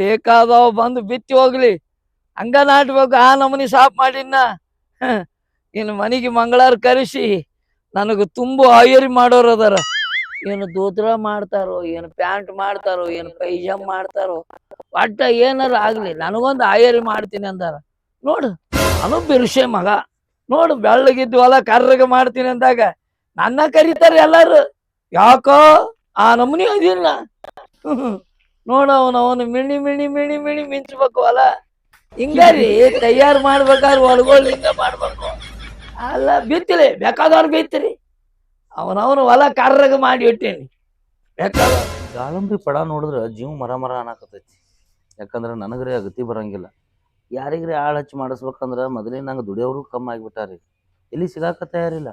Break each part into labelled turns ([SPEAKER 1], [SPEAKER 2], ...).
[SPEAKER 1] ಬೇಕಾದವ್ ಬಂದು ಬಿತ್ತಿ ಹೋಗ್ಲಿ. ಹಂಗ ನಾಟ್ಬೇಕು ಆ ನಮೂನಿ ಸಾಫ್ ಮಾಡಿನ್ನ. ಇನ್ನು ಮನೆಗೆ ಮಂಗಳಾರ ಕರೆಸಿ, ನನಗೆ ತುಂಬ ಆಯರಿ ಮಾಡೋರು ಅದಾರ. ಏನು ದೋತ್ರ ಮಾಡ್ತಾರೋ, ಏನು ಪ್ಯಾಂಟ್ ಮಾಡ್ತಾರೋ, ಏನು ಪೈಜಾಮ್ ಮಾಡ್ತಾರೋ, ಒಟ್ಟ ಏನಾರ ಆಗ್ಲಿ, ನನಗೊಂದು ಆಯರಿ ಮಾಡ್ತೀನಿ ಅಂದಾರ. ನೋಡು ನಾನು ಬಿರುಷೆ ಮಗ. ನೋಡು, ಬೆಳ್ಳಗಿದ್ದು ಹೊಲ ಕರ್ರಗ ಮಾಡ್ತೀನಿ ಅಂದಾಗ, ನನ್ನ ಕರೀತಾರೆ ಎಲ್ಲಾರು. ಯಾಕೋ, ಆ ನಮೂನಿ ಅದಿಲ್ಲ ನೋಡು ಅವನು ಅವನು ಮಿಣಿ ಮಿಣಿ ಮಿಣಿ ಮಿಣಿ ಮಿಂಚಬೇಕು ಅಲ್ಲ. ಹಿಂಗಾರಿ ತಯಾರು ಮಾಡ್ಬೇಕಾದ್ರೆ ಹಿಂಗ ಮಾಡ್ಬೇಕು. ಅಲ್ಲ ಬಿತ್ತಿಲಿ ಬೇಕಾದವ್ರು ಬೀತ್ರಿ ಅವನವನು ಹೊಲ ಕಾರ್ರಾಗ ಮಾಡಿ ಇಟ್ಟೇನಿ. ಬೇಕಾದ
[SPEAKER 2] ದಾಳಂಬ್ರಿ ಪಡ ನೋಡಿದ್ರೆ ಜೀವ ಮರ ಮರ ಅನ್ನಕತ್ತೈತಿ ಯಾಕಂದ್ರೆ ನನಗ್ರೆ ಅಗತಿ ಬರಂಗಿಲ್ಲ. ಯಾರಿಗ್ರಿ ಆಳ್ ಹಚ್ಚಿ ಮಾಡಿಸ್ಬೇಕಂದ್ರೆ ಮೊದಲೇ ನಂಗೆ ದುಡಿಯೋರು ಕಮ್ಮಿ ಆಗಿಬಿಟ್ಟಾರಿ. ಎಲ್ಲಿ ಸಿಗಾಕ ತಯಾರಿಲ್ಲ.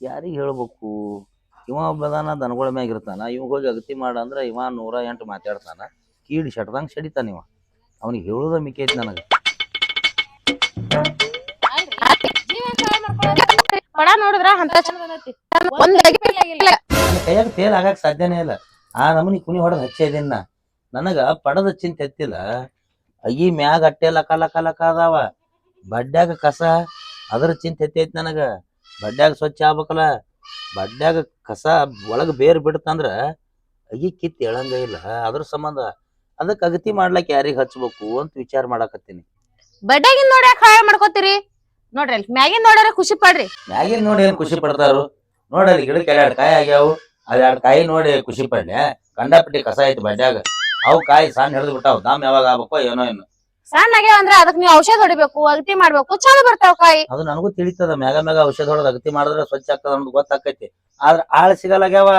[SPEAKER 2] ಯಾರಿಗೆ ಹೇಳ್ಬೇಕು? ಇವ ಒಬ್ಬದಾನ, ದನಗಳ ಮ್ಯಾಗ ಇರ್ತಾನ. ಇವಾಗ ಹೋಗಿ ಅಗತಿ ಮಾಡ ಅಂದ್ರೆ ಇವ ನೂರ ಎಂಟು ಮಾತಾಡ್ತಾನ. ಕೀಡಿ ಶಟ್ದಂಗೆ ಶಡಿತಾನ ಇವ. ಅವ್ನಿಗೆ ಹೇಳೋದ ಮಿಕ್ಕೈತಿ ನನಗೆ. ಕೈಯಾಗ ತೇಲ್ ಆಗಕ್ ಸಾಧ್ಯನೇ ಇಲ್ಲ. ಆ ನಮನಿ ಕುಣಿ ಹೊಡೆದ್ ಹಚ್ಚಿದೀನಿ ನಾ. ನನಗ ಪಡದ ಚಿಂತೆ ಎತ್ತಿಲ್ಲ. ಅಗಿ ಮ್ಯಾಗ ಅಟ್ಟೆ ಲಕ ಲಕ ಲಕ ಅದಾವ. ಬಡ್ಡ್ಯಾಗ ಕಸ, ಅದ್ರ ಚಿಂತೆ ಎತ್ತೈತಿ ನನಗ. ಬಡ್ಡ್ಯಾಗ ಸ್ವಚ್ಛ ಆಗ್ಬೇಕಲ್ಲ. ಬಡ್ಡ್ಯಾಗ ಕಸ ಒಳಗ್ ಬೇರ್ ಬಿಡ್ತಂದ್ರ ಅಗಿ ಕಿತ್ ಹೇಳಂಗ ಇಲ್ಲ. ಅದ್ರ ಸಂಬಂಧ ಅದಕ್ಕೆ ಅಗತಿ ಮಾಡ್ಲಕ್ ಯಾರಿಗ್ ಹಚ್ಬೇಕು ಅಂತ ವಿಚಾರ ಮಾಡಾಕತ್ತೀನಿ.
[SPEAKER 3] ಬಡ್ಯಾಗಿನ್ ನೋಡಿ ಯಾಕೆ ಹಾಳು ಮಾಡ್ಕೋತೀರಿ? ನೋಡ್ರಿ ಅಲ್ಲಿ ಮ್ಯಾಗಿನ್ ನೋಡ್ಯಾರ ಖುಷಿ ಪಡ್ರಿ.
[SPEAKER 2] ಮ್ಯಾಗಿನ್ ನೋಡಿ ಏನ್ ಖುಷಿ ಪಡ್ತಾರು? ನೋಡಲ್ಲಿ ಗಿಡಕ್ಕೆ ಎರಡು ಕಾಯಿ ಆಗ್ಯಾವು. ಅದ್ ಎರಡು ಕಾಯಿ ನೋಡಿ ಖುಷಿ ಪಡ್ಲೆ. ಕಂಡಪಟ್ಟಿ ಕಸ ಐತಿ ಬಡ್ಡ್ಯಾಗ ಅವು ಕಾಯಿ ಸಣ್ಣ ಹಿಡಿದು ಬಿಟ್ಟಾವ. ದಾಮ್ ಯಾವಾಗ ಆಗ್ಬೇಕೋ ಏನೋ ಏನು.
[SPEAKER 3] ಸಣ್ಣ ಅಂದ್ರೆ ಅಂದ್ರ ಅದಕ್ ನೀವು ಔಷಧ ಹೊಡಿಬೇಕು, ಅಗತಿ ಮಾಡ್ಬೇಕು, ಚಲೋ ಬರ್ತಾವ ಕಾಯಿ.
[SPEAKER 2] ಅದು ನನಗೂ ತಿಳಿತದ, ಮ್ಯಾಗ ಮ್ಯಾಗ ಔಷಧ ಹೊಡೆದ್ ಅಗತಿ ಮಾಡಿದ್ರೆ ಸ್ವಚ್ಛ ಆಗ್ತದ ಅನ್ನೋದು ಗೊತ್ತಾಕೈತಿ. ಆದ್ರ ಆಳ್ ಸಿಗಲ್ಲಾಗ್ಯಾವ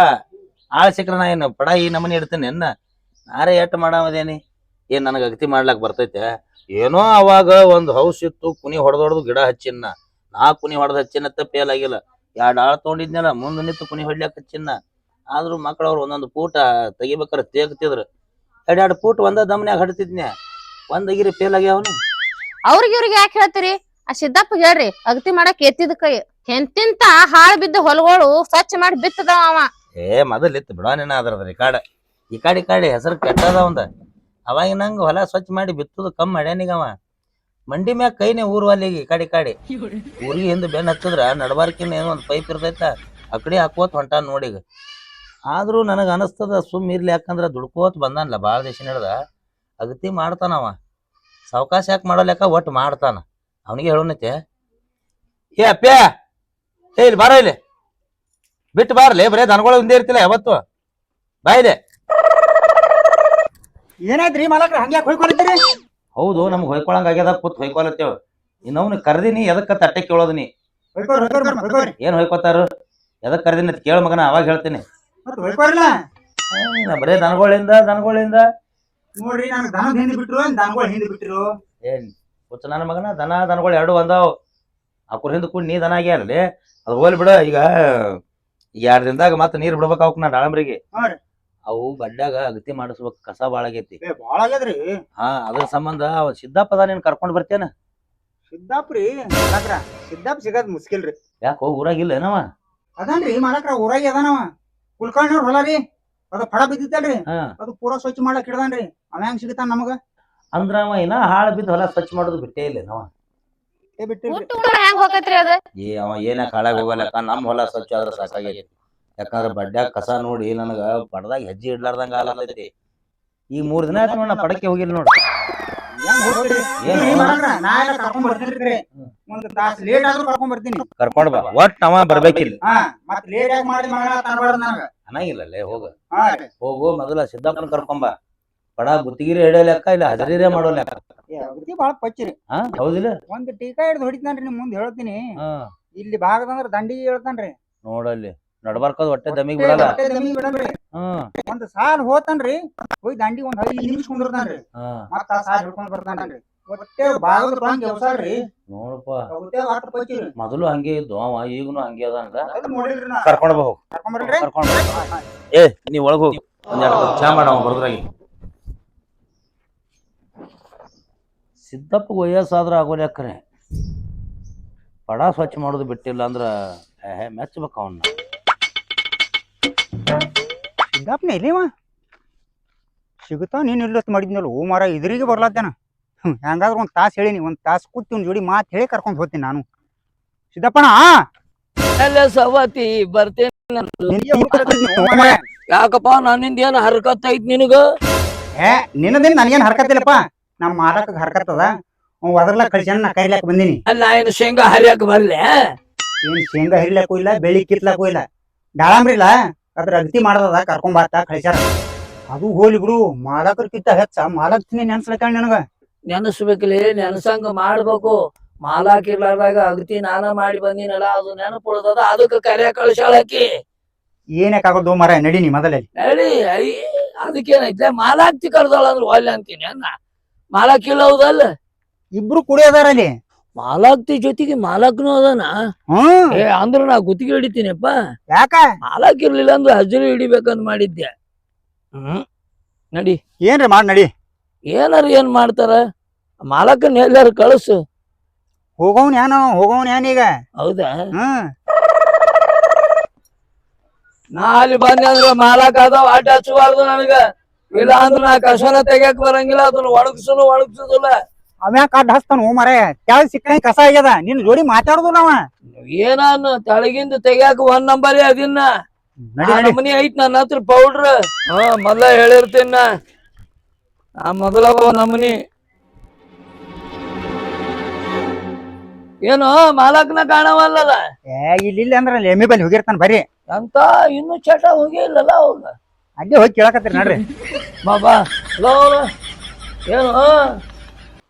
[SPEAKER 2] ಆಳ್ ಸಿಕ್ರ ನಾ ಏನು ಪಡ ಈ ನಮನಿ ಇಡ್ತೇನೆ ಎನ್ನ ನಾರೇ ಎಟ್ ಮಾಡಾವದೇನಿ? ಏನ್ ನನಗೆ ಅಗತಿ ಮಾಡ್ಲಾಕ್ ಬರ್ತೈತೆ? ಏನೋ ಅವಾಗ ಒಂದ್ ಹೌಸ್ ಇತ್ತು, ಕುನಿ ಹೊಡೆದೊಡ್ದು ಗಿಡ ಹಚ್ಚಿನ್ನ. ನಾ ಕುನಿ ಹೊಡೆದ್ ಹಚ್ಚಿನತ್ತ ಫೇಲ್ ಆಗಿಲ್ಲ. ಎರಡ್ ಆಳ್ ತೊಗೊಂಡಿದ್ನಲ್ಲ, ಮುಂದ್ ನಿಂತು ಕುನಿ ಹೊಡ್ಲಾಕ್ ಹಚ್ಚಿನ್ನ. ಆದ್ರೂ ಮಕ್ಳವ್ರು ಒಂದೊಂದು ಪೂಟ ತೆಗಿಬೇಕಾರೆ ತೇಗ್ತಿದ್ರು. ಎರಡ್ ಎರಡ್ ಪೂಟ್ ಒಂದ ದಮ್ನ್ಯಾಗ ಹಡ್ತಿದ್ನ್ಯ? ಒಂದ್ ಅಗಿರಿ ಫೇಲ್ ಆಗ್ಯಾವನು
[SPEAKER 3] ಅವ್ರಿಗೆ ಇವ್ರಿಗೆ ಯಾಕೆ ಹೇಳ್ತೀರಿ? ಆ ಸಿದ್ದಪ್ಪ ಹೇಳ್ರಿ ಅಗತಿ ಮಾಡಕ್ ಎತ್ತಿದ ಕೈ. ಎಂತಿಂತ ಹಾಳು ಬಿದ್ದ ಹೊಲಗಳು ಸ್ವಚ್ಛ ಮಾಡಿ ಬಿತ್ತದವ ಅವ.
[SPEAKER 2] ಏ ಮೊದಲ್ ಇತ್ತು ಬಿಡೋನೇನ ಅದ್ರದ ರಿಕಾರ್ಡ್ ಈ ಕಾಡಿ ಕಾಡಿ ಹೆಸರು ಕೆಟ್ಟದ ಒಂದ ಅವಾಗ ನಂಗ ಹೊಲ ಸ್ವಚ್ಛ ಮಾಡಿ ಬಿತ್ತುದು ಕಮ್ ಮಾಡ್ಯಾನೀಗ ಅವ. ಮಂಡಿ ಮ್ಯಾಗ ಕೈನೇ ಊರ್ವಲ್ಲಿಗೆ ಈ ಕಾಡಿ ಕಾಡಿ. ಊರಿಗೆ ಹಿಂದೆ ಬೆನ್ ಹತ್ತಿದ್ರ ನಡಬಾರ್ಕಿನ ಏನೋ ಒಂದು ಪೈಪ್ ಇರ್ತೈತ ಅಕಡೆ ಹಾಕೋತ್ ಹೊಂಟ ನೋಡಿಗ ಆದ್ರೂ ನನಗ ಅನಸ್ತದ ಸುಮ್ ಇರ್ಲಿ ಯಾಕಂದ್ರ ದುಡ್ಕೋತ್ ಬಂದಾನಲ್ಲ ಭಾಳ ದೇಶ ನಡೆದ ಅಗತಿ ಮಾಡ್ತಾನವ ಸಾವಕಾಶ ಯಾಕೆ ಮಾಡೋಲೆಕ್ಕ ಒಟ್ಟು ಮಾಡ್ತಾನ. ಅವನಿಗೆ ಹೇಳೋನೈತೆ ಏ ಅಪ್ಪ್ಯಾ ಏ ಇಲ್ಲಿ ಬಾರ ಇಲ್ಲಿ. ಬಿಟ್ಟು ಬಾರ್ಲಿ ಬರೇ ದನಗಳು ಒಂದೇ ಇರ್ತಿಲ್ಲ ಯಾವತ್ತು. ಬಾಯ್ ಇದೆ
[SPEAKER 4] ಏನಾಯ್ತ್ರಿ ಮಾಲಕ್ರ ಹಂಗ್ಯಾಕ್ ಹೊಯ್ಕೊಂಡಿದ್ದೀರಿ?
[SPEAKER 2] ಹೌದು ನಮ್ಗೆ ಹೊಯ್ಕೊಳಂಗ ಆಗ್ಯದ ಕೂತ್ ಹೊಯ್ಕೊಳತ್ತೇವ್. ಇನ್ನವನು ಕರ್ದಿನಿ ಎದಕ್ಕ ತಟ್ಟೆ ಕೇಳೋದಿನಿ?
[SPEAKER 4] ಹೊಯ್ಕೋರ್ ಹೊಯ್ಕೋರ್ ಬರ್ರಿ, ಹೊಯ್ಕೋರಿ.
[SPEAKER 2] ಏನ್ ಹೊಯ್ಕೋತಾರ? ಎದಕ್ ಕರ್ದಿನಿ ಅಂತ ಕೇಳ ಮಗನ ಅವಾಗ ಹೇಳ್ತೀನಿ.
[SPEAKER 4] ಮತ್ತ್
[SPEAKER 2] ಏ, ಬರೇ ದನಗಳಿಂದ ದನಗಳಿಂದ.
[SPEAKER 4] ನೋಡ್ರಿ ನಾನು ದನದ ಹಿಂದೆ ಬಿಟ್ರು ದನಗಳ ಹಿಂದೆ ಬಿಟ್ರು?
[SPEAKER 2] ಏನ್ ಹುಚ್ಚ ನನ್ನ ಮಗನ? ದನ ದನಗಳು ಎರಡು ಒಂದಾವ್ ಅಕ್ರ ಹಿಂದ ಕೂಡ ನೀ ದನ ಆಗ್ಯಾರಲ್ಲಿ ಅದು ಹೋಲ್ ಬಿಡ ಈಗ ಎರಡ್ ದಿನದಾಗ ಮತ್ತೆ ನೀರ್ ಬಿಡ್ಬೇಕು ಅವಕ್ ನಾ ದಾಳಂಬ್ರಿಗೆ ಅವು ಬಡ್ಡಾಗ ಅಗತಿ ಮಾಡಿಸ್ಬೇಕು ಕಸ ಬಾಳ ಆಗೈತಿ.
[SPEAKER 4] ಏ ಬಾಳ ಆಗ್ಯದ್ರಿ.
[SPEAKER 2] ಹಾ ಅದ್ರ ಸಂಬಂಧ ಅವ ಸಿದ್ದಪ್ಪದ ನೀನ್ ಕರ್ಕೊಂಡ್ ಬರ್ತೇನ?
[SPEAKER 4] ಸಿದ್ದಾಪ್ರಿ ಮಾಲಕ್ರ ಸಿದ್ದಾಪ್ ಸಿಗದ್ ಮುಸ್ಕಿಲ್ರಿ
[SPEAKER 2] ಯಾಕೋ ಊರಾಗಿಲ್ಲ ಏನವ
[SPEAKER 4] ಅದನ್ರಿ ಮಾಲಕ್ರ ಊರಾಗ ಅದಾನವ ಕುಲ್ಕರ್ಣಿಯವ್ರ ಹೊಲ ರೀ. ಅದು ಫಡ ಬಿದ್ದಿತ್ತಲ್ರಿ.
[SPEAKER 2] ಹಾ.
[SPEAKER 4] ಅದು ಪೂರಾ ಸ್ವಚ್ಛ ಮಾಡಕ್ ಹಿಡ್ದಾನ್ರಿ. ಅವ ಹೆಂಗ್ ಸಿಗತಾನ ನಮಗ?
[SPEAKER 2] ಅಂದ್ರ ಅವ ಇನ್ನ ಹಾಳು ಬಿದ್ದ ಹೊಲ ಸ್ವಚ್ಛ ಮಾಡೋದು ಬಿಟ್ಟೇ ಇಲ್ಲ ನಾವ
[SPEAKER 4] ಏ ಬಿಟ್ಟಿಲ್ರಿ.
[SPEAKER 3] ಊಟ ಉಂಡ್ರ ಹೆಂಗ್ ಹೋಗತ್ರಿ ಅದ?
[SPEAKER 2] ಏ ಅವ ಏನ ಕಾಳಾಗ ಹೋಗಲ್ಲಕ್ಕ ನಮ್ಮ ಹೊಲ ಸ್ವಚ್ಛ ಆದ್ರ ಸಾಕಾಗೈತಿ. ಯಾಕಂದ್ರ ಬಡ್ಡ್ಯಾಗ ಕಸ ನೋಡಿ ನನಗ ಬಡದಾಗ ಹೆಜ್ಜೆ ಇಡ್ಲಾರ್ದಂಗ ಆಲತೈತಿ ಈ ಮೂರ್ ದಿನ ಆಯ್ತು ನೋಡ ಪಡಕ್ಕೆ ಹೋಗಿಲ್ಲ ನೋಡ್ರಿ
[SPEAKER 4] ಹೆಂಗ್?
[SPEAKER 2] ಏನು?
[SPEAKER 4] ನಾ ಎಲ್ಲ ಕರ್ಕೊಂಡ್ ಬರ್ತೀನಿ ಒಂದ್ ತಾಸ್ ಲೇಟ್ ಆದ್ರೂ ಕರ್ಕೊಂಡ್ ಬರ್ತೀನಿ.
[SPEAKER 2] ಕರ್ಕೊಂಡ್ ಬಾ. ಒಟ್ ಅವ ಬರ್ಬೇಕಿಲ್ಲ.
[SPEAKER 4] ಹಾ ಮತ್ ಲೇಟ್ ಆಗಿ ಮಾಡಿ ಮಗಳ ತರಬಾರ್ದು ನನಗ.
[SPEAKER 2] ಅನ್ನಂಗಿಲ್ಲಲ್ಲೇ ಹೋಗ. ಹೋಗು ಮೊದಲ ಸಿದ್ದಪ್ಪನ ಕರ್ಕೊಂಬ. ಪಡ ಗುತ್ತಿಗಿರಿ ಹಿಡಿಯೋ ಲೆಕ್ಕ ಇಲ್ಲ ಹಜರಿರೇ ಮಾಡೋ ಲೆಕ್ಕ.
[SPEAKER 4] ಅಗದಿ ಬಾಳ ಪಚ್ಚಿರಿ
[SPEAKER 2] ಹಾ ಹೌದಿಲ್ಲ?
[SPEAKER 4] ಒಂದ್ ಟೀಕಾ ಹಿಡಿದು ಹೊಡಿತಾನ್ರಿ ನಿಮ್ ಮುಂದೆ ಹೇಳ್ತೀನಿ. ಇಲ್ಲಿ ಭಾಗದಂದ್ರ ದಂಡಿಗೆ ಹೇಳ್ತಾನ್ರಿ
[SPEAKER 2] ನೋಡಲ್ಲಿ ನಡ್ಬಾರ್ಕದ್ ಹೊಟ್ಟೆ ದಮಿಗ್ ಬಿಡಲ್ಲ.
[SPEAKER 4] ಹೊಟ್ಟೆ ದಮಿಗ್ ಬಿಡಲ್ರಿ ಒಂದ್ ಸಾಲ್ ಹೋತಾನ್ರಿ ಹೋಗಿ ದಂಡಿ ಒಂದ್ ಐದ್ ನಿಮಿಷ ಕುಂದಿರ್ತಾನ್ರಿ ಮತ್ತ ಆ ಸಾಲ್ ಹಿಡ್ಕೊಂಡ್ ಬರ್ತಾನ್ರಿ ಹೊಟ್ಟೆ ಎವ್ಸಾಳ್ರಿ
[SPEAKER 2] ನೋಡಪ್ಪ.
[SPEAKER 4] ಹೊಟ್ಟೆ ಆಟ ಪಚ್ಚಿರಿ
[SPEAKER 2] ಮೊದಲು ಹಂಗೆ ಇದ್ದು ಅವ ಈಗನು ಹಂಗೆ ಅದ ಅಂತ
[SPEAKER 4] ಅದು ನೋಡಿಲ್ರಿ ನಾ.
[SPEAKER 2] ಕರ್ಕೊಂಡ್ ಹೋಗ್.
[SPEAKER 4] ಕರ್ಕೊಂಡ್ ಬರ್ರಿ.
[SPEAKER 2] ಕರ್ಕೊಂಡ್ ಏ ನೀ ಒಳಗ್ ಹೋಗಿ. ಕಪ್ ಚಾ ಮಾಡ ಅವ ಬರ್ದ್ರಾಗಿ. ಸಿದ್ದಪ್ಪ ವಯಸ್ಸಾದ್ರ ಆಗೋ ಲೆಕ್ಕನೆ ಪಡ ಸ್ವಚ್ಛ ಮಾಡೋದು ಬಿಟ್ಟಿಲ್ಲ ಅಂದ್ರ ಏ ಮೆಚ್ಚಬೇಕು ಅವನ್ನ
[SPEAKER 4] ಸಿದ್ದಪ್ಪನ ಎಲ್ಲಿವ? ಸಿಗುತ್ತಾ? ನೀನು ಇಲ್ಲತ್ ಮಾಡಿದ್ನಲ್ಲ ಓ ಮಾರ ಇದ್ರಿಗೆ ಬರ್ಲಾದ್ದೇನ ಹ್ಮ್ ಹೆಂಗಾದ್ರು ಒಂದ್ ತಾಸ್ ಹೇಳಿನಿ ಒಂದು ತಾಸ್ ಕೂತಿ ಒಂದು ಜೋಡಿ ಮಾತು ಹೇಳಿ ಕರ್ಕೊಂಡು ಹೋಗ್ತೀನಿ ನಾನು ಸಿದ್ದಪ್ಪಣ
[SPEAKER 1] ಎಲ್ಲ ಸವತಿ ಬರ್ತೇನೆ ಯಾಕಪ್ಪಾ ನನ್ನಿಂದ ಏನ್ ಹರ್ಕತ್ ಐತ್ ನಿನಗ
[SPEAKER 4] ಏ ನಿನ್ನದೇನ್ ನನಗೇನ್ ಹರ್ಕತ್ತಿಲ್ಲಪ್ಪ ನಮ್ಮ ಮಾಲಕ್ ಹರ್ಕತ್ತದ ಅವ್ ಅದ್ರಲ್ಲ ಕಳ್ಸ್ಯಾನ ನಾ ಕರಿಲಾಕ ಬಂದೀನಿ
[SPEAKER 1] ಅಲ್ಲ ಏನು ಶೇಂಗಾ ಹರಿಯಾಕ ಬರ್ಲೆ
[SPEAKER 4] ಏನ್ ಶೇಂಗಾ ಹಿಡ್ಲಾಕು ಇಲ್ಲ ಬೆಳಿ ಕಿತ್ಲಾಕು ಇಲ್ಲ ದಾಳಂಬ್ರಿಲ್ಲ ಅದ್ರ ಅಗತಿ ಮಾಡದ ಕರ್ಕೊಂಡ್ ಬರ್ತಾ ಕಳ್ಸ್ಯಾರ ಅದು ಹೋಲಿ ಬಿಡು ಮಾಲಕರ್ಕಿಂತ ಹೆಚ್ಚ ಮಾಲಕ್ತಿನಿ ನೆನ್ಸ್ಲಕ್ಕ ನನಗ
[SPEAKER 1] ನೆನಸ್ಬೇಕಲಿ ನೆನಸಂಗ ಮಾಡ್ಬೇಕು. ಮಾಲಾಕಿರ್ಲಾರ್ದಾಗ ಅಗತಿ ನಾನ ಮಾಡಿ ಬಂದಿನಲ್ಲ ಅದು ನೆನಪು ಉಳ್ದದ ಅದಕ್ಕೆ ಕರೆ ಕಳ್ಸಾಳಕಿ
[SPEAKER 4] ಏನಕ್ಕಾಗೋದು ಮರ ನಡೀನಿ ಮೊದಲೇ
[SPEAKER 1] ನಡಿ ಐ ಅದಕ್ಕೇನೈತೆ ಮಾಲಾಕ್ತಿ ಕರ್ದಾಳ ಅಂದ್ರೆ ಒಲ್ಲೆ ಅಂತೀನಿ ಅನ್ನ ಮಾಲಾಕಿಲ್ಲ ಹೌದಲ್ಲ
[SPEAKER 4] ಇಬ್ರು ಕುಡಿಯೋದಾರ ಅಲ್ಲಿ
[SPEAKER 1] ಮಾಲಾಕ್ತಿ ಜೊತೆಗೆ ಮಾಲಾಕ್ನು ಅದಾನ?
[SPEAKER 4] ಹ್ಮ್
[SPEAKER 1] ಏ ಅಂದ್ರ ನಾ ಗುತ್ತಿಗೆ ಹಿಡಿತೀನಪ್ಪ.
[SPEAKER 4] ಯಾಕ?
[SPEAKER 1] ಮಾಲಾಕ್ ಇರ್ಲಿಲ್ಲ ಅಂದ್ರೆ ಹಜರಿ ಹಿಡಿಬೇಕಂದ್ ಮಾಡಿದ್ದೆ. ಹ್ಮ್ ನಡಿ.
[SPEAKER 4] ಏನ್ರಿ ಮಾಡಿ ನಡಿ.
[SPEAKER 1] ಏನಾರ ಏನ್ ಮಾಡ್ತಾರ? ಮಾಲಕನ್ ಎಲ್ಲಾರು ಕಳಿಸು.
[SPEAKER 4] ಹೋಗೋನ್ ಯಾನ ಹೋಗೋನ್ ಏನೀಗ ಈಗ?
[SPEAKER 1] ಹೌದಾ?
[SPEAKER 4] ಹ್ಮ್.
[SPEAKER 1] ನಾ ಅಲ್ಲಿ ಬಂದೆ ಅಂದ್ರ ಮಾಲಕ ಅದಾವ ಆಟ ಹಚ್ಚಬಾರ್ದು ನನಗ. ಇಲ್ಲ ಅಂದ್ರ ನಾ ಕಸನ ತೆಗಿಯಕ್ ಬರಂಗಿಲ್ಲ ಅದನ್ನ ಒಣಗಿಸಲು ಒಣಗ್ಸುದಿಲ್ಲ.
[SPEAKER 4] ಅವ್ಯಾಕ ಅಡ್ಡ ಹಸ್ತಾನ ಮರೆ. ಕೆಳಗ್ ಸಿಕ್ಕ ಕಸ ಆಗ್ಯದ ನಿನ್ ಜೋಡಿ ಮಾತಾಡುದು ನಾವ
[SPEAKER 1] ಏನಾನು ತಳಗಿಂದ ತೆಗಿಯಾಕ ಒಂದ್ ನಂಬರ್ ಅದಿನ್ನ.
[SPEAKER 4] ನಡಿ ನಡಿ.
[SPEAKER 1] ನಮನಿ ಐತ್ ನನ್ನ ಹತ್ರ ಪೌಡ್ರ್ ಹಾ ಮೊದ್ಲ ಹೇಳಿರ್ತೀನಿ ಆ ಮೊದಲ ನಮ್ಮನಿ ಏನು ಮಾಲಕ್ನ ಕಾಣವಲ್ಲಲ್ಲ?
[SPEAKER 4] ಏ ಇಲ್ಲಿ ಅಂದ್ರ ಅಲ್ಲಿ ಎಮ್ಮಿ ಬಲ್ಲಿ ಹೋಗಿರ್ತಾನ ಬರ್ರಿ
[SPEAKER 1] ಅಂತ ಇನ್ನು ಚಟ ಹೋಗಿ ಇಲ್ಲಲ್ಲ ಅವಾಗ
[SPEAKER 4] ಅಲ್ಲೇ ಹೋಗಿ ಕೇಳಕತ್ತೀರಿ ನೋಡ್ರಿ.
[SPEAKER 1] ಬಾಬಾ ಹಲೋ ಏನು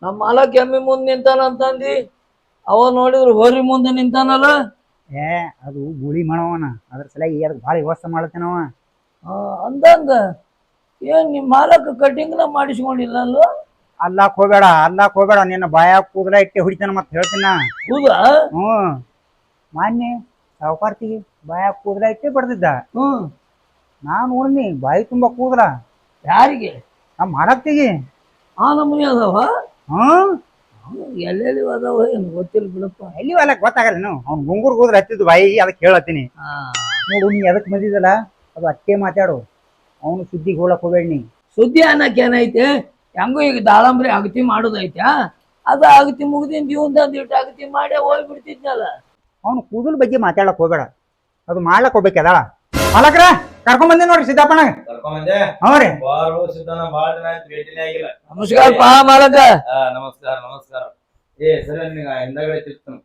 [SPEAKER 1] ನಮ್ಮ ಮಾಲಕ್ ಎಮ್ಮಿ ಮುಂದೆ ನಿಂತಾನ ಅಂತಂದಿ? ಅವ ನೋಡಿದ್ರು ಹೋರಿ ಮುಂದೆ ನಿಂತಾನಲ್ಲ?
[SPEAKER 4] ಏ ಅದು ಗುಳಿ ಮಾಡವನ ಅದ್ರ ಸಲುವಾಗಿ ಅದಕ್ಕೆ ಭಾಳ ವ್ಯವಸ್ಥೆ ಮಾಡತ್ತೇನವ
[SPEAKER 1] ಆ, ಅಂದಂಗ ಏನ್ ನಿಮ್ ಮಾಲಕ್ನ ಮಾಡಿಸ್ಕೊಂಡಿಲ್ಲ ಅಲ್ವ
[SPEAKER 4] ಅಲ್ಲಾಕ್ ಹೋಗ್ಬೇಡ ಅಲ್ಲಾಕ್ ಹೋಗ್ಬೇಡ ನಿನ್ನ ಬಾಯ ಕೂದಲ ಇಟ್ಟೆ ಹುಡಿತಾನ ಮತ್ತೆ ಹೇಳ್ತೀನ.
[SPEAKER 1] ಹೌದಾ?
[SPEAKER 4] ಹ್ಮ್. ಮಾನ್ಯ ಸಾವುಕಾರ್ತಿಗೆ ಬಾಯ ಕೂದಲ ಇಟ್ಟೆ ಬಡ್ದಿದ್ದ.
[SPEAKER 1] ಹ್ಮ್.
[SPEAKER 4] ನಾನು ನೋಡಿನಿ ಬಾಯಿ ತುಂಬಾ ಕೂದಲ.
[SPEAKER 1] ಯಾರಿಗೆ?
[SPEAKER 4] ನಾ ಮಾಡಾಕ್ತಿಗಿ
[SPEAKER 1] ಆ ನಮೂನಿ ಅದಾವ?
[SPEAKER 4] ಹ್ಮ್.
[SPEAKER 1] ಎಲ್ಲೆಲ್ಲಿ ಅದಾವ ಏನ್ ಗೊತ್ತಿಲ್ಲ ಬಿಡಪ್ಪ.
[SPEAKER 4] ಎಲ್ಲಿ ಅಲ್ಲ ಗೊತ್ತಾಗಲ್ಲ ನೀವು ಅವ್ನು ಗುಂಗುರ್ ಕೂದಲ ಹತ್ತಿದ್ದು ಬಾಯಿ ಅದಕ್ಕೆ ಹೇಳತ್ತೀನಿ. ನೋಡು ನೀ ಎದಕ್ ಬಂದಿದ್ದಲ್ಲ? ಅದು ಅಟ್ಟೆ ಮಾತಾಡು. ಅವನು ಸುದ್ದಿಗೆ ಹೋಗಕ್ ಹೋಗ್ಬೇಡ ನೀ
[SPEAKER 1] ಸುದ್ದಿ ಅನ್ನಕ್ಕೆ ಏನೈತೆ? ಹೆಂಗೋ ಈಗ ದಾಳಂಬ್ರಿ ಅಗತಿ ಮಾಡೋದೈತೆ ಅದ ಅಗತಿ ಮುಗ್ದಿನ ಜೀವನದ ಇಟ್ಟು ಅಗತಿ ಮಾಡಿ ಹೋಗ್ಬಿಡ್ತಿದ್ನಲ್ಲ.
[SPEAKER 4] ಅವನು ಕೂದಲ್ ಬಗ್ಗೆ ಮಾತಾಡಕ್ ಹೋಗ್ಬೇಡ. ಅದು ಮಾಡ್ಲಕ್ ಹೋಗ್ಬೇಕು ಅದಾಳ ಮಾಲಕ್ರ ಕರ್ಕೊಂಡ್ ಬಂದೆ ನೋಡ್ರಿ ಸಿದ್ದಪ್ಪನ.
[SPEAKER 2] ಕರ್ಕೊಂಬಂದೆ
[SPEAKER 4] ಹ್ಞೂ ರೀ.
[SPEAKER 2] ಬಾರು ಸಿದ್ದನ ಬಾಳ ದಿನ ಆಯ್ತು ಭೇಟಿನೇ ಆಗಿಲ್ಲ.
[SPEAKER 1] ನಮಸ್ಕಾರ ಪಾ ಮಾಲಕ.
[SPEAKER 2] ಆ, ನಮಸ್ಕಾರ ನಮಸ್ಕಾರ. ಏ ಸರಿ ನಿಂಗ ಹಿಂದಗಡೆ ತಿಕ್ತನು.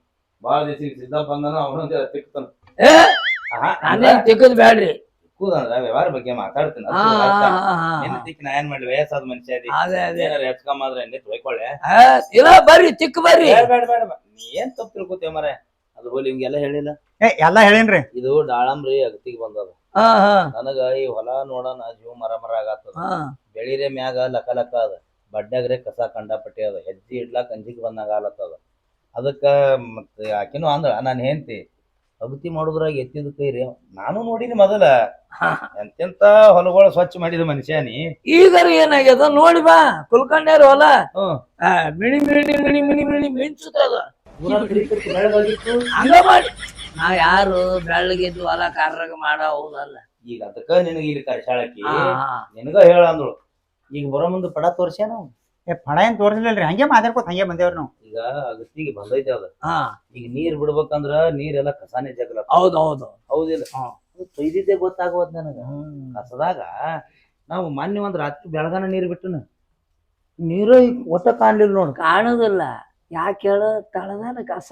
[SPEAKER 2] ಬಾಳ ದಿವಸ ಸಿದ್ದಪ್ಪ ಬಂದನ ಅವನು ತಿಕ್ತನು.
[SPEAKER 1] ಏ ನಾನೇನ್ ತಿಕ್ಕದ್ ಬ್ಯಾಡ್ರಿ.
[SPEAKER 2] ಕೂದಂದ್ರ ವ್ಯವಹಾರ ಬಗ್ಗೆ ಮಾತಾಡ್ತೀನಿ. ನಿನ್ನ ತಿಕ್ಕಿ ನಾ ಏನ್ ಮಾಡ್ಲಿ? ವಯಸ್ಸಾದ ಮನುಷ್ಯ ಅದಿ
[SPEAKER 1] ಅದೇ ಅದೇ.
[SPEAKER 2] ಏನಾರ ಹೆಚ್ಕೊಂಬ ಆದ್ರೆ ಎಣ್ಣೆ ತೊಯ್ಕೊಳ್ಳೆ
[SPEAKER 1] ಆ, ಇಲ್ಲ ಬರ್ರಿ ತಿಕ್ಕ ಬರ್ರಿ.
[SPEAKER 2] ಬೇಡ ಬೇಡ ಬೇಡ ಬೇಡ. ನೀ ಏನ್ ತಪ್ಪು ತಿಳ್ಕೊತೀಯ ಮರೆ ಅದು ಹೋಲಿ ಹಿಂಗೆಲ್ಲ ಹೇಳಿಲ್ಲ.
[SPEAKER 4] ಏ ಎಲ್ಲಾ ಹೇಳೇನ್ರಿ.
[SPEAKER 2] ಇದು ದಾಳಂಬ್ರಿ ಅಗತಿಗೆ ಬಂದದ.
[SPEAKER 1] ಹಾ ಹಾ
[SPEAKER 2] ನನಗ ಈ ಹೊಲ ನೋಡೋಣ ಜೀವ ಮರ ಮರ ಆಗತ್ತದ.
[SPEAKER 1] ಹಾ
[SPEAKER 2] ಬೆಳಿರೆ ಮ್ಯಾಗ ಲಕ ಲಕ ಅದ. ಬಡ್ಡಾಗ್ರೆ ಕಸ ಕಂಡಾಪಟ್ಟಿ ಅದ. ಹೆಜ್ಜಿ ಇಡ್ಲಾಕ ಅಂಜಿಕ್ ಬಂದಾಗ ಆಲತ್ತದ ಅದಕ್ಕ ಮತ್ತೆ ಆಕಿನೂ ಅಂದ್ರ ನಾನು ಹೆಂಡ್ತಿ. ಅಗತಿ ಮಾಡುದ್ರಾಗ ಎತ್ತಿದ ಕೈ ರೀ ನಾನು ನೋಡಿನಿ ಮೊದಲ. ಎಂತೆಂತ ಹೊಲಗಳು ಸ್ವಚ್ಛ ಮಾಡಿದ ಮನುಷ್ಯ ನೀ.
[SPEAKER 1] ಈಗರ ಏನಾಗ್ಯದ? ನೋಡಿ ಬಾ ಕುಲ್ಕಂಡ್ಯಾರ ಹೊಲ. ಆ, ಮಿಣಿ ಮಿಣಿ ಮಿಣಿ ಮಿಣಿ ಮಿಣಿ ಮಿಂಚುತ್ತದ ಹಂಗ ಮಾಡಿ. ನಾ ಯಾರು ಬೆಳಗ್ಗೆದ್ದು ಹೊಲ ಕಾರ್ರಾಗ ಮಾಡ ಹೌದಲ್ಲ
[SPEAKER 2] ಈಗ ಅದಕ್ಕ ನಿನಗ ಇಲ್ಲಿ ಕರ್ಸಾಳಕಿ. ನಿನಗ ಹೇಳ ಅಂದಳು. ಈಗ ಬರೋ ಮುಂದೆ ಪಡ ತೋರ್ಸ್ಯಾನ.
[SPEAKER 4] ಏ ಪಡ ಏನ್ ತೋರಿಸ್ಲಿಲ್ರಿ ಹಂಗೆ ಮಾತಾಡ್ಕೋತ ಹಂಗೆ ಬಂದೇವ್ರಿ ನಾವು.
[SPEAKER 2] ಈಗ ಅಗತಿಗೆ ಬಂದೈತೆ ಅದ.
[SPEAKER 1] ಹಾ.
[SPEAKER 2] ಈಗ ನೀರ್ ಬಿಡ್ಬೇಕಂದ್ರ ನೀರೆಲ್ಲ ಕಸಾನೆ ಜಗಲ
[SPEAKER 1] ಹೌದ್ ಹೌದು
[SPEAKER 2] ಹೌದಿಲ್ಲ.
[SPEAKER 1] ಹಾ.
[SPEAKER 2] ಅದು ತೊಯ್ದಿದ್ದೆ ಗೊತ್ತಾಗೋದ್ ನನಗ. ಕಸದಾಗ ನಾವು ಮೊನ್ನೆ ಒಂದ್ ರಾತ್ರಿ ಬೆಳಗಾನ ನೀರ್ ಬಿಟ್ಟನ. ನೀರು ಒಟ್ಟ ಕಾಣ್ಲಿಲ್ಲ ನೋಡ್.
[SPEAKER 1] ಕಾಣೋದಿಲ್ಲ. ಯಾಕೆ ಹೇಳ ತಳದಾನ ಕಸ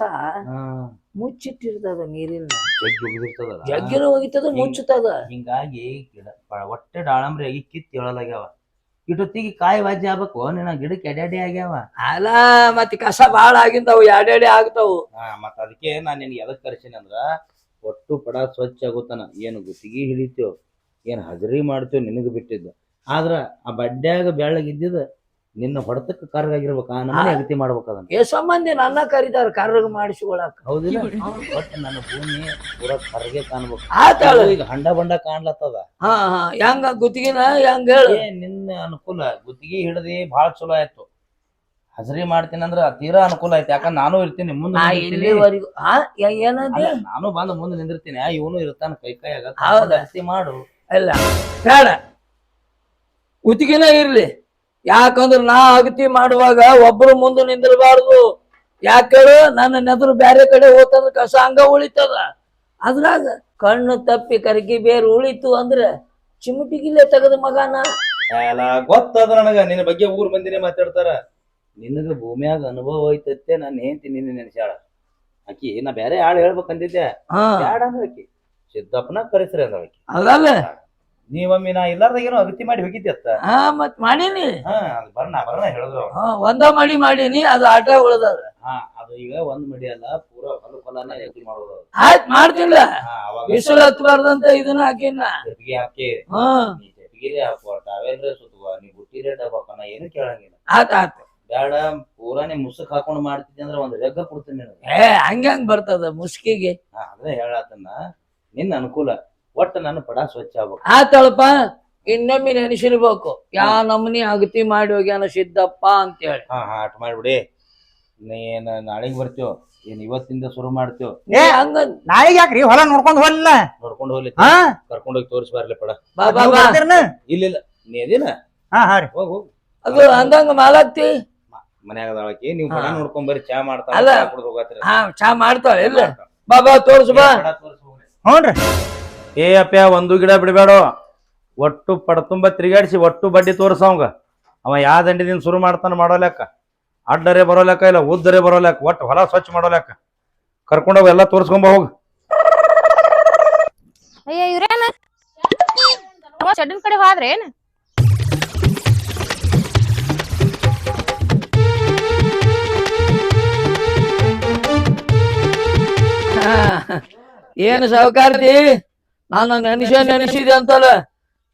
[SPEAKER 1] ಮುಚ್ಚಿಟ್ಟಿರ್ತದ ನೀರಿನ
[SPEAKER 2] ಜಗ್ಗಿ ಉಗಿದಿರ್ತದಲ್ಲ.
[SPEAKER 1] ಜಗ್ಗಿನ ಹೋಗಿತದ ಮುಚ್ಚುತ್ತದ.
[SPEAKER 2] ಹಿಂಗಾಗಿ ಗಿಡ ಒಟ್ಟೆ ದಾಳಂಬ್ರಿ ಆಗಿ ಕಿತ್ ಹೇಳಲಾಗ್ಯಾವ ಇಟೊತ್ತಿಗೆ ಕಾಯಿ ವಾಜ್ಯ ಆಗ್ಬೇಕು. ನಿನ್ನ ಗಿಡಕ್ಕೆ ಎಡ್ಯಾಡಿ ಆಗ್ಯಾವ.
[SPEAKER 1] ಅಲ್ಲ ಮತ್ತೆ ಕಸ ಬಾಳ ಆಗಿಂದವು ಎರಡೆಡೆ ಆಗ್ತಾವು.
[SPEAKER 2] ಹಾ ಮತ್ತ ಅದಕ್ಕೆ ನಾನು ನಿನ್ಗೆ ಎದಕ್ ಕರ್ಸೀನಿ ಅಂದ್ರ ಒಟ್ಟು ಪಡ ಸ್ವಚ್ಛ ಆಗುತ್ತಾನ ಏನು ಗುತ್ತಿಗೆ ಹಿಡಿತೇವ್ ಏನ್ ಹಜರಿ ಮಾಡ್ತೇವ್ ನಿನಗೆ ಬಿಟ್ಟಿದ್ದು. ಆದ್ರ ಆ ಬಡ್ಡ್ಯಾಗ ಬೆಳ್ಳಗಿದ್ದಿದ ನಿನ್ನ ಹೊಡೆತಕ್ಕೆ ಕರ್ಗಾಗಿರ್ಬೇಕು ಆ ನಮ್ಮನೆ ಅಗತಿ ಮಾಡ್ಬೇಕು ಅದನ್ನ
[SPEAKER 1] ಏ ಸಂಬಂಧಿ ನನ್ನ ಕರೀತಾರ ಕಾರ್ಗ ಮಾಡಿಸ್ಕೊಳಕ್
[SPEAKER 2] ಹೌದಿಲ್ಲ? ಬಟ್ ನನ್ನ ಭೂಮಿ ಕೂಡ ಕರ್ಗೆ ಕಾಣ್ಬೇಕು.
[SPEAKER 1] ಆತಾಳು.
[SPEAKER 2] ಈಗ ಹಂಡ ಬಂಡ ಕಾಣ್ಲತ್ತದ.
[SPEAKER 1] ಹಾ ಹಾ ಹೆಂಗ ಗುತ್ತಿಗೆನ ಹೆಂಗ ಹೇಳಿ.
[SPEAKER 2] ಏ ನಿನ್ನ ಅನುಕೂಲ ಗುತ್ತಿಗೆ ಹಿಡ್ದಿ ಭಾಳ ಚಲೋ ಆಯ್ತು. ಹಜರಿ ಮಾಡ್ತೀನಿ ಅಂದ್ರ ತೀರಾ ಅನುಕೂಲ ಆಯ್ತು. ಯಾಕಂದ್ರೆ ನಾನು ಇರ್ತೀನಿ ಮುಂದೆ
[SPEAKER 1] ನಾ
[SPEAKER 2] ನಿಂದಿರ್ತೀನಿ.
[SPEAKER 1] ಇಲ್ಲಿವರೆಗೂ
[SPEAKER 2] ಅಲ್ಲ, ನಾನು ಬಂದು ಮುಂದೆ ನಿಂದಿರ್ತೀನಿ. ಇವನು ಇರ್ತಾನ ಕೈ ಕೈ
[SPEAKER 1] ಹೌದಾ?
[SPEAKER 2] ಅಗತಿ ಮಾಡು.
[SPEAKER 1] ಅಲ್ಲ ಬೇಡ. ಗುತ್ತಿಗೆನ ಇರ್ಲಿ. ಯಾಕಂದ್ರ ನಾ ಅಗತಿ ಮಾಡುವಾಗ ಒಬ್ರು ಮುಂದೆ ನಿಂದಿರಬಾರ್ದು. ಯಾಕೇಳು? ನನ್ನ ನೆದರು ಬ್ಯಾರೆ ಕಡೆ ಹೋತಂದ್ರ ಕಸ ಹಂಗ ಉಳಿತದ. ಅದ್ರಾಗ ಕಣ್ಣು ತಪ್ಪಿ ಕರಗಿ ಬೇರು ಉಳಿತು ಅಂದ್ರೆ ಚಿಮಟಿಗಿಲ್ಲೇ ತೆಗದ ಮಗನ.
[SPEAKER 2] ಎಲ್ಲ ಗೊತ್ತದ ನನಗ. ನಿನ್ನ ಬಗ್ಗೆ ಊರು ಮಂದಿನೇ ಮಾತಾಡ್ತಾರ. ನಿನಗ ಭೂಮಿಯಾಗ ಅನುಭವ ಐತತ್ತೆ ನಾನು ಹೆಂಡತಿ ನಿನ್ನ ನೆನ್ಸ್ಯಾಳ. ಆಕಿ ನಾ ಬೇರೆ ಆಳ್ ಹೇಳ್ಬೇಕಂದಿದ್ದೆ.
[SPEAKER 1] ಹಾ.
[SPEAKER 2] ಬ್ಯಾಡ ಅಂದ್ರ ಆಕಿ. ಸಿದ್ದಪ್ಪನ ಕರೆಸ್ರಿ ಅಂದ ಆಕಿ.
[SPEAKER 1] ಅದಲ್ಲ.
[SPEAKER 2] ನೀವೊಮ್ಮೆ ನಾ ಇಲ್ಲಾರ್ದಾಗ ಏನೋ ಅಗತಿ ಮಾಡಿ ಹೋಗಿದ್ದೆ ಅತ್ತ.
[SPEAKER 1] ಹಾ ಮತ್ ಮಾಡೀನಿ.
[SPEAKER 2] ಹಾ ಅದು ಬರೋಣ ಬರೋಣ ಹೇಳಿದ್ರು. ಅವ್ರು.
[SPEAKER 1] ಹಾ ಒಂದ ಮಡಿ ಮಾಡೀನಿ ಅದು ಆಟ ಉಳ್ದದ.
[SPEAKER 2] ಹಾ ಅದು ಈಗ ಒಂದ್ ಮಡಿ ಅಲ್ಲ ಪೂರಾ ಹೊಲ ಹೊಲನ ಎತ್ತಿ ಮಾಡೋದು. ಅದು.
[SPEAKER 1] ಆಯ್ತ್ ಮಾಡ್ತಿಲ್ಲ.
[SPEAKER 2] ಹಾ ಅವಾಗ
[SPEAKER 1] ಬಿಸಿಲು ಹತ್ಬಾರ್ದಂತ ಇದನ್ನ ಹಾಕಿನ.
[SPEAKER 2] ಜಪ್ಪಿಗೆ ಹಾಕಿ.
[SPEAKER 1] ಹಾ.
[SPEAKER 2] ನೀ ಜಪ್ಪಿಗೆ ಹಾಕುವ ಟಾವೆಲ್ ಸುತ್ತುವ ನೀ ಬುಟ್ಟಿ ರೇಟ್ ಹಾಕೋ ನಾ ಏನು ಕೇಳಂಗಿಲ್ಲ.
[SPEAKER 1] ಆತ ಆತ.
[SPEAKER 2] ಬೇಡ ಪೂರಾ ನೀ ಮುಸುಕ್ ಹಾಕೊಂಡು ಮಾಡ್ತಿದ್ದೆ ಅಂದ್ರೆ ಒಂದ್ ರೆಗ್ಗ ಕೊಡ್ತೀನಿ ನಿನಗೆ.
[SPEAKER 1] ಏ ಹಂಗ್ಯಾಂಗ್ ಬರ್ತದ ಮುಸ್ಕಿಗೆ.
[SPEAKER 2] ಹಾ, ಅದೇ ಹೇಳತ್ತನ್ನ. ನಿನ್ನ ಅನುಕೂಲ. ಒಟ್ಟು ನನ್ನ ಪಡ ಸ್ವಚ್ಛ ಆಗ್ಬೇಕು.
[SPEAKER 1] ಆತಳಪ್ಪ ಇನ್ನೊಮ್ಮೆ ನೆನೆಸಿರ್ಬೇಕು. ಯಾ ನಮನಿ ಅಗತಿ ಮಾಡಿ ಹೋಗ್ಯಾನ ಸಿದ್ದಪ್ಪ ಅಂತೇಳಿ.
[SPEAKER 2] ಹಾ ಹಾ ಅಟ್ ಮಾಡ್ಬಿಡಿ. ನೀನ್ ನಾಳೆಗ್ ಬರ್ತೀವ್ ಏನ್ ಇವತ್ತಿಂದ ಶುರು ಮಾಡ್ತೀವ್
[SPEAKER 1] ಏ ಹಂಗ
[SPEAKER 4] ನಾಳೆಗೆ ಯಾಕ್ರಿ ಹೊಲ ನೋಡ್ಕೊಂಡ್ ಹೋಗ್ಲಿಲ್ಲ?
[SPEAKER 2] ನೋಡ್ಕೊಂಡು ಹೋಗ್ಲಿ.
[SPEAKER 4] ಹಾ?
[SPEAKER 2] ಕರ್ಕೊಂಡು ಹೋಗಿ ತೋರಿಸಿ ಬರ್ಲಿ ಪಡ.
[SPEAKER 1] ಬಾ ಬಾ
[SPEAKER 4] ನೀವ್
[SPEAKER 1] ಬಾ.
[SPEAKER 4] ಬರ್ತೀರನ?
[SPEAKER 2] ಇಲ್ಲ ಇಲ್ಲ. ನೀ ಅದಿನ?
[SPEAKER 4] ಹಾ ಹಾ ರೀ.
[SPEAKER 2] ಹೋಗ್ ಹೋಗ್.
[SPEAKER 1] ಅದು ಅಂದಂಗ ಮಾಲಾಕ್ತಿ
[SPEAKER 2] ಮನ್ಯಾಗ ಅದಾಳಕಿ ನೀವು ಪಡ
[SPEAKER 1] ಹಾ.
[SPEAKER 2] ನೋಡ್ಕೊಂಡ್ ಬರ್ರಿ. ಚಾ ಮಾಡ್ತಾಳ
[SPEAKER 1] ಅಲ್ಲ.
[SPEAKER 2] ಕುಡ್ದು ಹೋಗತ್ರಿ.
[SPEAKER 1] ಹಾ ಚಾ ಮಾಡ್ತಾಳೆ ಇಲ್ಲ ಬಾ ಬಾ ತೋರ್ಸು ಬಾ.
[SPEAKER 2] ಪಡ ತೋರ್ಸಿ ಹೋಗ್ರಿ.
[SPEAKER 4] ಹ್ಞೂನ್ರಿ.
[SPEAKER 2] ಏ ಅಪ್ಪ ಒಂದು ಗಿಡ ಬಿಡಬೇಡ. ಒಟ್ಟು ಪಡ ತುಂಬ ತಿರುಗಾಡಿಸಿ ಒಟ್ಟು ಬಡ್ಡಿ ತೋರ್ಸವಂಗ ಅವ ಯಾವ ದಂಡಿದಿಂದ ಶುರು ಮಾಡ್ತಾನೆ ಮಾಡೋ ಲೆಕ್ಕ. ಅಡ್ಡರೆ ಬರೋ ಲೆಕ್ಕ ಇಲ್ಲ ಉದ್ದರೆ ಬರೋ ಲೆಕ್ಕ. ಒಟ್ಟು ಹೊಲ ಸ್ವಚ್ಛ ಮಾಡೋ ಲೆಕ್ಕ. ಕರ್ಕೊಂಡೋಗ ಎಲ್ಲ ತೋರಿಸ್ಕೊಂಬ ಹೋಗ.
[SPEAKER 3] ಅಯ್ಯ ಇವ್ರೇನ? ಶೆಡ್ಡಿನ ಕಡೆ ಹೋದ್ರೆ ಏನ್?
[SPEAKER 1] ಏನು ಸಾವುಕಾರ್ತಿ? ನಾನು ನೆನೆಸ ನೆನೆಸಿದೆ ಅಂತಲ್ಲ.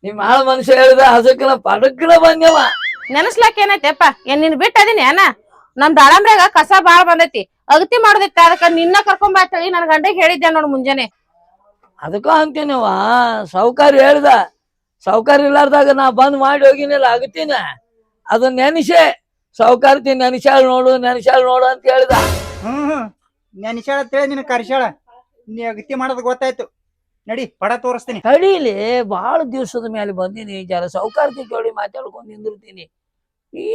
[SPEAKER 1] ನಿಮ್ ಆಳ ಮನುಷ್ಯ ಹೇಳಿದ ಹಸಕ್ನ ಪಡಕ್ಕಿನ ಬಂದ್ಯವ
[SPEAKER 3] ನೆನಸ್ಲಾಕ ಏನೈತೆಪ್ಪ ಏನ್ ನಿನ್ ಬಿಟ್ಟ ಅದೀನಿ ಏನ ನಮ್ ದಾಳಂಬ್ರಾಗ ಕಸ ಬಾಳ ಬಂದೈತಿ. ಅಗತಿ ಮಾಡದಿತ್ತ ಅದಕ್ಕ ನಿನ್ನ ಕರ್ಕೊಂಡ್ ಬಾತಳಿ ನನ್ ಗಂಡಗ್ ಹೇಳಿದ್ದೆ ನೋಡ್ ಮುಂಜಾನೆ.
[SPEAKER 1] ಅದಕ್ಕ ಅಂತೀನವ ಸಾವುಕಾರ ಹೇಳ್ದ. ಸಾವುಕಾರ ಇಲ್ಲಾರ್ದಾಗ ನಾ ಬಂದ್ ಮಾಡಿ ಹೋಗಿನಿಲ್ಲ ಅಗತಿನ. ಅದನ್ನ ನೆನೆಸೆ. ಸಾವುಕಾರ್ತಿ ನೆನೆಸಾಳ ನೋಡು ನೆನೆಸಾಳ ನೋಡು ಅಂತ ಹೇಳ್ದ.
[SPEAKER 4] ಹ್ಮ್ ಹ್ಮ್. ಅಂತ ಅಂತೇಳಿ ನಿನ್ ಕರ್ಸಾಳ ನೀ ಅಗತಿ ಮಾಡೋದ್ ಗೊತ್ತಾಯ್ತು. ನಡಿ ಪಡ ತೋರಿಸ್ತೀನಿ.
[SPEAKER 1] ತಡೀಲಿ ಬಹಳ ದಿವಸದ ಮೇಲೆ ಬಂದೀನಿ ಜರ ಸೌಕಾರ್ತಿ ಕೇಳಿ ಮಾತಾಡ್ಕೊಂಡು ನಿಂದಿರ್ತೀನಿ.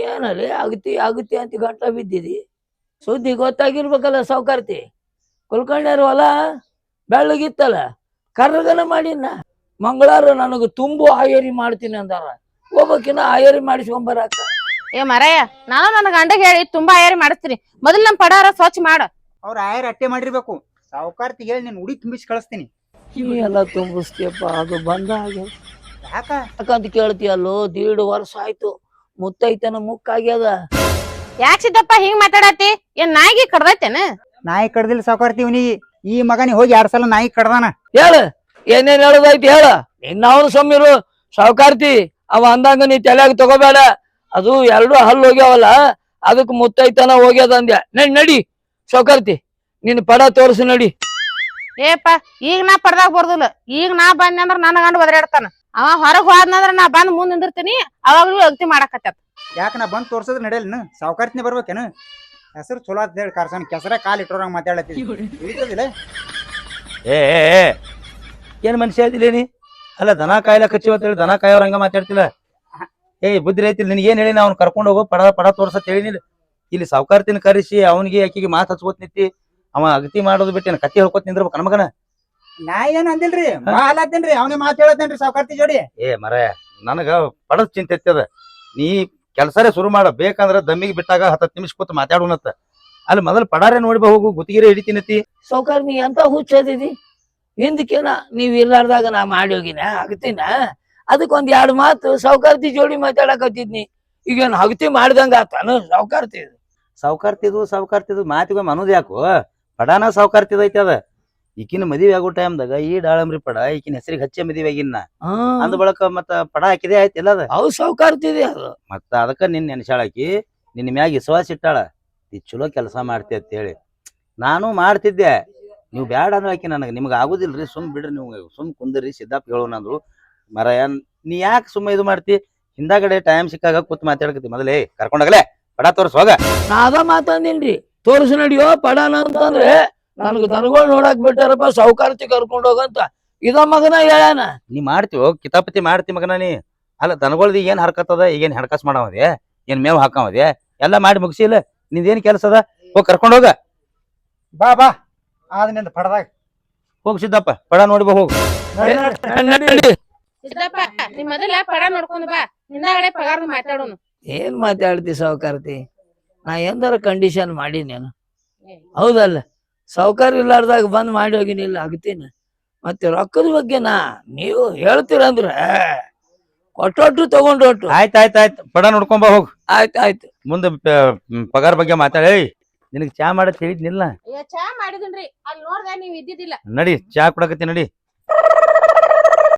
[SPEAKER 1] ಏನಲ್ಲಿ ಆಗತಿ ಆಗತಿ ಅಂತ ಗಂಟ ಬಿದ್ದಿದಿ. ಸುದ್ದಿ ಗೊತ್ತಾಗಿರ್ಬೇಕಲ್ಲ ಸೌಕಾರ್ತಿ. ಕುಲ್ಕರ್ಣ್ಯರ ಹೊಲ ಬೆಳ್ಳಗಿತ್ತಲ್ಲ ಕರ್ರಗನ ಮಾಡಿನ ಮಂಗಳಾರ ನನಗೆ ತುಂಬು ಆಯರಿ ಮಾಡ್ತೀನಿ ಅಂದಾರ. ಹೋಗ್ಬೇಕಿನ ಆಯರಿ ಮಾಡಿಸ್ಕೊಂಬರಾಕ
[SPEAKER 3] ಏ ಮರಯ್ಯ ನಾನು ನನ್ನ ಗಂಡಗೆ ಹೇಳಿ ತುಂಬಾ ಆಯಾರಿ ಮಾಡಿಸ್ತೀನಿ. ಮೊದಲು ನಮ್ ಪಡಾರ ಸ್ವಚ್ಛ ಮಾಡ.
[SPEAKER 4] ಅವ್ರ ಆಯರ್ ಅಟ್ಟೆ ಮಾಡಿರ್ಬೇಕು. ಸಾವುಕಾರ್ತಿ ಹೇಳಿ ನೀನು ಉಡಿ ತುಂಬಿಸಿ ಕಳಿಸ್ತೀನಿ.
[SPEAKER 1] ನೀ ಎಲ್ಲ ತುಂಬಿಸ್ತೀಯಪ್ಪ ಅದು ಬಂದ ಹಾಗೆ.
[SPEAKER 4] ಯಾಕ?
[SPEAKER 1] ಯಾಕಂತ ಕೇಳ್ತೀಯಲ್ಲೋ ದೀಡ್ ವರ್ಷ ಆಯ್ತು ಮುತ್ತೈತನ ಮುಕ್ಕಾಗ್ಯದ.
[SPEAKER 3] ಯಾಕೆ ಸಿದ್ದಪ್ಪ ಹಿಂಗ್ ಮಾತಾಡತಿ ಏನ್ ನಾಯಿಗೆ ಕಡ್ದೈತೇನ?
[SPEAKER 4] ನಾಯಿ ಕಡ್ದಿಲ್ಲ ಇವನಿಗೆ. ಈ ಮಗನಿಗೆ ಹೋಗಿ ಎರಡ್ ಸಲ ನಾಯಿ ಕಡ್ದಾನ.
[SPEAKER 1] ಹೇಳ ಏನೇನ್ ಹೇಳೋದೈತಿ ಹೇಳ. ಇನ್ನಾವನು ಸಮ್ಮಿರು ಸಾವುಕಾರ್ತಿ ಅವ ಅಂದಂಗ ನೀ ತಲೆಯಾಗ ತಗೋಬೇಡ. ಅದು ಎರಡು ಹಲ್ಲು ಹೋಗ್ಯಾವಲ್ಲ ಅದಕ್ಕೆ ಮುತ್ತೈತನ ಹೋಗ್ಯದ ಅಂದ್ಯ. ನಡಿ ನಡಿ ಸಾವುಕಾರ್ತಿ ನಿನ್ ಪಡ ತೋರ್ಸು ನಡಿ.
[SPEAKER 3] ಏಪ್ಪ ಈಗ ನಾ ಪಡ್ದಾಗ ಬರ್ದಿಲ್ಲ. ಈಗ ನಾ ಬಂದೆ ಅಂದ್ರ ನನ್ನ ಗಂಡ ಒದರಾಡ್ತಾನ. ಅವ ಹೊರಗ್ ಹೋದ್ನಂದ್ರ ನಾ ಬಂದ್ ಮುಂದ್ ನಿಂದಿರ್ತೀನಿ ಅವಾಗ್ಲೂ ಅಗತಿ ಮಾಡಾಕತ್ತ
[SPEAKER 4] ಯಾಕ ನಾ ಬಂದ್ ತೋರ್ಸದ್ರ ನಡೆಯಲ್ಲ ಸಾವುಕಾರ್ತಿನ ಬರ್ಬೇಕೇನು? ಹೆಸರು ಚಲೋ ಅಂತ ಹೇಳಿ ಕಾರ್ಸನ್ ಕೆಸರ ಕಾಲ್ ಇಟ್ಟೋರಂಗ ಮಾತಾಡತ್ತಿ
[SPEAKER 2] ಏ ಏ, ಏ ಏನ್ ಮನುಷ್ಯ ಇದಿಲ್ಲ ನೀ? ಅಲ್ಲ ದನ ಕಾಯಿಲ ಕಚ್ಚಿ ಅಂತ ಹೇಳಿ ದನ ಕಾಯೋರ ಹಂಗ ಮಾತಾಡ್ತಿಲ್ಲ? ಏ ಬುದ್ಧಿ ಐತಿಲ್ಲ ನಿನಗೆ ಏನ್ ಹೇಳಿ ಅವ್ನ ಕರ್ಕೊಂಡು ಹೋಗೋ ಪಡ ಪಡ ತೋರ್ಸತ್ ಹೇಳಿನಿಲ್ಲ ಇಲ್ಲಿ ಸಾವುಕಾರ್ತಿನ ಕರೆಸಿ ಅವನಿಗೆ ಆಕಿಗೆ ಮಾತು ಹಚ್ಕೋತ್ ನಿಂತಿ. ಅವ ಅಗತಿ ಮಾಡೋದು ಬಿಟ್ಟು ಏನ್ ಕತ್ತಿ ಹೇಳ್ಕೊತ್ ನಿಂದ್ರಬೇಕು ನಮಗನ
[SPEAKER 4] ನಾ ಏನ್ ಅಂದಿಲ್ರಿ? ಮಾಲಾತೇನ್ರಿ ಅವನೇ ಮಾತು ಹೇಳತ್ತೇನ್ರಿ ಸಾವುಕಾರ್ತಿ ಜೋಡಿ?
[SPEAKER 2] ಏ ಮರ ನನಗ ಪಡದ ಚಿಂತೆ ಇತ್ತದ ನೀ ಕೆಲಸರೇ ಶುರು ಮಾಡ. ಬೇಕಂದ್ರ ದಮ್ಮಿಗೆ ಬಿಟ್ಟಾಗ ಹತ್ತತ್ತು ನಿಮಿಷ ಕೂತ್ ಮಾತಾಡೋಣತ್ತ ಅಲ್ಲಿ ಮೊದಲು ಪಡಾರೆ ನೋಡಿ ಹೋಗು ಗುತ್ತಿಗೆರೆ ಹಿಡಿತೀನತಿ.
[SPEAKER 1] ಸೌಕರ್ ನೀ ಎಂತ ಹುಚ್ಚದಿದಿ ಹಿಂದಕ್ಕೇನ ನೀವ್ ಇರ್ಲಾರ್ದಾಗ ನಾ ಮಾಡಿ ಹೋಗಿನ? ಅಗತಿನ? ಅದಕ್ಕೆ ಒಂದ್ ಎರಡು ಮಾತು ಸೌಕಾರ್ತಿ ಜೋಡಿ ಮಾತಾಡಕತ್ತಿದ್ನಿ. ಈಗೇನ್ ಹಗತಿ ಮಾಡ್ದಂಗ ಆತಾನು ಸೌಕಾರ್ತಿ
[SPEAKER 2] ಸಾವುಕಾರ್ತಿದು ಸಾವುಕಾರ್ತಿದು ಮಾತಿಗೆ ಮನೋದ್ ಯಾಕೋ? ಪಡಾನ ಐತಿ ಅದ. ಈಕಿನ ಮದುವೆ ಆಗೋ ಟೈಮ್ದಾಗ ಈ ದಾಳಂಬ್ರಿ ಪಡ ಈಕಿನ ಹೆಸರಿಗೆ ಹಚ್ಚೆ ಮದುವೆ ಆಗಿನ್ನ ಅಂದ ಬಳಕ ಮತ್ತ ಪಡ ಹಾಕಿದೆ ಆಯ್ತಿಲ್ಲ ಅದ.
[SPEAKER 1] ಅವು ಸಾವುಕಾರ್ತಿದೆ ಅದು.
[SPEAKER 2] ಮತ್ತ ಅದಕ್ಕ ನಿನ್ ನೆನಶಾಳಾಕಿ ನಿನ್ನ ಮ್ಯಾಗ ವಿಶ್ವಾಸ ಇಟ್ಟಾಳ ಈ ಚಲೋ ಕೆಲಸ ಮಾಡ್ತಿ ಅಂತ ಹೇಳಿ. ನಾನು ಮಾಡ್ತಿದ್ದೆ. ನೀವು ಬ್ಯಾಡ ಅಂದ್ರೆ ಆಕಿ ನನಗೆ. ನಿಮ್ಗೆ ಆಗುದಿಲ್ರಿ. ಸುಮ್ ಬಿಡ್ರಿ ನೀವು. ಸುಮ್ ಕುಂದ್ರಿ. ಸಿದ್ದಾಪ್ ಹೇಳೋಣ ಅಂದ್ರು ಮರ ನೀ ಯಾಕೆ ಸುಮ್ಮ ಇದು ಮಾಡ್ತಿ? ಹಿಂದಾಗಡೆ ಟೈಮ್ ಸಿಕ್ಕಾಗ ಕೂತ್ ಮಾತಾಡ್ಕತಿ ಮೊದಲೇ ಕರ್ಕೊಂಡಾಗಲೇ ಪಡ ತೋರ್ಸ್ ಹೋಗ.
[SPEAKER 1] ನಾ ಅದ ಮಾತಂದಿನ್ರಿ ತೋರ್ಸು ನಡಿಯೋ ಪಡಾನ ಅಂತಂದ್ರೆ ನನಗೆ ದನಗಳು ನೋಡಕ್ ಬಿಟ್ಟಾರಪ್ಪ ಸಾವುಕಾರ್ತಿ ಕರ್ಕೊಂಡ್ ಹೋಗಂತ. ಇದ ಮಗನ ಹೇಳ್ಯಾನ?
[SPEAKER 2] ನೀ ಮಾಡ್ತೀವೋ ಕಿತಾಪತಿ ಮಾಡ್ತಿ ಮಗನ ನೀ. ಅಲ್ಲ ದನಗಳ್ದು ಏನ್ ಹರ್ಕತ್ತದ? ಈಗೇನ್ ಹಣಕಾಸು ಮಾಡವದೆ ಏನ್ ಮೇವ್ ಹಾಕವದೆ ಎಲ್ಲ ಮಾಡಿ ಮುಗಿಸಿಲ್ಲ ನಿಂದೇನ್ ಕೆಲಸ ಅದ ಹೋಗ್ ಕರ್ಕೊಂಡು ಹೋಗ.
[SPEAKER 4] ಬಾ ಬಾ. ಆದ ನಿಂದ ಪಡದಾಗ.
[SPEAKER 2] ಹೋಗ್ ಸಿದ್ದಪ್ಪ ಪಡ ನೋಡಿ ಬಾ ಹೋಗಿ.
[SPEAKER 1] ನಡಿ, ನಡಿ.
[SPEAKER 3] ಸಿದ್ದಪ್ಪ ನಿಮ್ ಮೊದಲ ಪಡ ನೋಡ್ಕೊಂಡು ಬಾ. ಹಿಂದಾಗಡೆ ಪಗಾರ ಮಾತಾಡೋನು.
[SPEAKER 1] ಏನ್ ಮಾತಾಡ್ತಿ ಸಾವುಕಾರ್ತಿ ನಾ ಎಂದಾರ ಕಂಡೀಷನ್ ಮಾಡಿ ನೀನು? ಹೌದಲ್ಲ. ಸಾವುಕಾರ ಇಲ್ಲಾರ್ದಾಗ ಬಂದ್ ಮಾಡಿ ಹೋಗಿನಿ ಇಲ್ಲ ಆಗ್ತೀನಿ ಮತ್ತೆ ರೊಕ್ಕದ ಬಗ್ಗೆ ನಾ ನೀವು ಹೇಳ್ತೀರಂದ್ರೆ ಕೊಟ್ಟೊಟ್ಟು ತಗೊಂಡೊಟ್ಟು
[SPEAKER 2] ಆಯ್ತು ಆಯ್ತು ಆಯ್ತು. ಪಡ ನೋಡ್ಕೊಂಬ ಹೋಗು.
[SPEAKER 1] ಆಯ್ತು ಆಯ್ತು.
[SPEAKER 2] ಮುಂದೆ ಪಗಾರ ಬಗ್ಗೆ ಮಾತಾಡಿ. ನಿನಗೆ ಚಾ ಮಾಡತ್ ಹೇಳಿದ್ನಿಲ್ಲ
[SPEAKER 3] ಚಾ ಮಾಡಿದ್ರಿ ಅಲ್ಲಿ ನೋಡ್ದೆ ನೀವು ಇದ್ದಿದ್ದಿಲ್ಲ.
[SPEAKER 2] ನಡಿ ಚಾ ಕೊಡಕತ್ತಿ ನಡಿ.